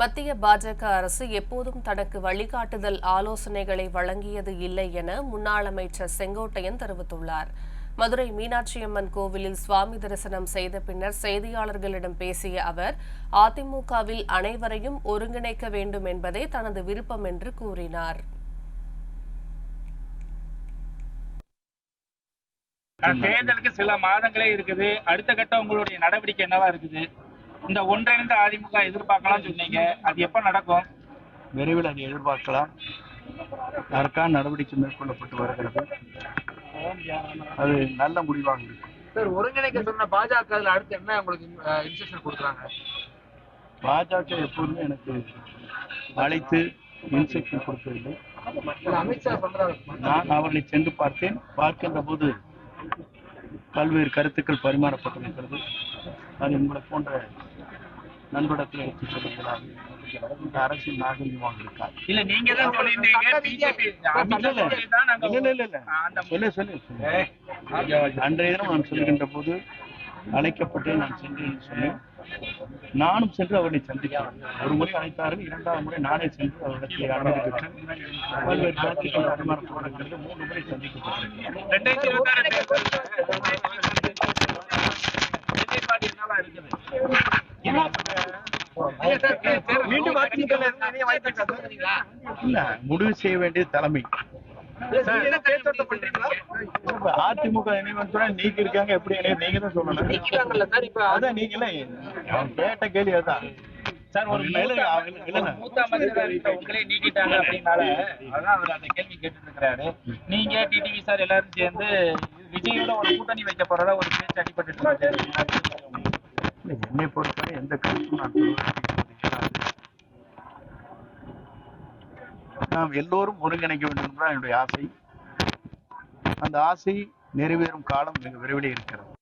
மத்திய பாஜக அரசு எப்போதும் தனக்கு வழிகாட்டுதல் ஆலோசனைகளை வழங்கியது இல்லை என முன்னாள் அமைச்சர் செங்கோட்டையன் தெரிவித்துள்ளார். மதுரை மீனாட்சியம்மன் கோவிலில் சுவாமி தரிசனம் செய்த பின்னர் செய்தியாளர்களிடம் பேசிய அவர் அதிமுகவில் அனைவரையும் ஒருங்கிணைக்க வேண்டும் என்பதே தனது விருப்பம் என்று கூறினார். தேர்தலுக்கு சில மாதங்களே இருக்குது. அடுத்த கட்ட உங்களுடைய நடவடிக்கை என்னவா இருக்குது? இந்த ஒன்றிணைந்த அதிமுக எதிர்பார்க்கலாம் சொன்னீங்க. அது எப்ப நடக்கும்? விரைவில் அதை எதிர்பார்க்கலாம். அதற்கான நடவடிக்கை மேற்கொள்ளப்பட்டு வருகிறது? அது நல்ல முடிவாக இருக்கும் சார் ஒருங்கிணைக்க சொன்ன பாஜக அதுல அடுத்து என்ன உங்களுக்கு இன்ஸ்ட்ரக்ஷன் கொடுக்குறாங்க? பாஜக எப்போதுமே எனக்கு அழைத்து இன்ஸ்ட்ரக்ஷன் கொடுக்கவில்லை. நான் அவர்களை சென்று பார்த்தேன். பார்க்கின்ற போது பல்வேறு கருத்துக்கள் பரிமாறப்பட்டிருக்கிறது. அது உங்களை போன்ற நண்படத்தில் எடுத்துச் சொல்லுகிறார் இந்த அரசின் நாகரிகமாக இருக்காது இல்ல நீங்க தான் சொல்லியிருந்தீங்க அன்றைய தினம் நான் சொல்கின்ற போது அழைக்கப்பட்டு நான் சென்றேன் சொன்னேன். நானும் சென்று அவர்களை சந்தித்தேன். ஒரு முறை அழைத்தார்கள் இரண்டாவது முறை நானே சென்று அவரிடத்தில் அனுமதி பல்வேறு கருத்துக்கள் பரிமாறப்படுகிறது மூன்று முறை சந்திக்கப்பட்டிருக்கிறேன் இல்ல முடிவு செய்ய வேண்டியது தலைமை. அதிமுக இணைவத்துடன் நீங்க இருக்காங்க எப்படி இணைய நீங்க தான் சொல்லணும். நீக்கிறாங்கல்ல சார் இப்ப அதான் நீங்களே அவன் கேட்ட கேள்வி அதான். சார் ஒரு மூத்த இல்ல, இல்ல. ஒரு மூத்த அமைச்சரா இருக்க உங்களே நீக்கிட்டாங்க அப்படின்னால அதான் அவர் அந்த கேள்வி கேட்டுட்டு இருக்கிறாரு நீங்க டிடிவி சார் எல்லாரும் சேர்ந்து விஜயோட ஒரு கூட்டணி வைக்க போறதா ஒரு பேச்சு அடிபட்டு என்னை பொறுத்தவரை எந்த கருத்தும் நான் நாம் எல்லோரும் ஒருங்கிணைக்க வேண்டும் என்பதுதான் என்னுடைய ஆசை. அந்த ஆசை நிறைவேறும் காலம் மிக விரைவிலே இருக்கிறது.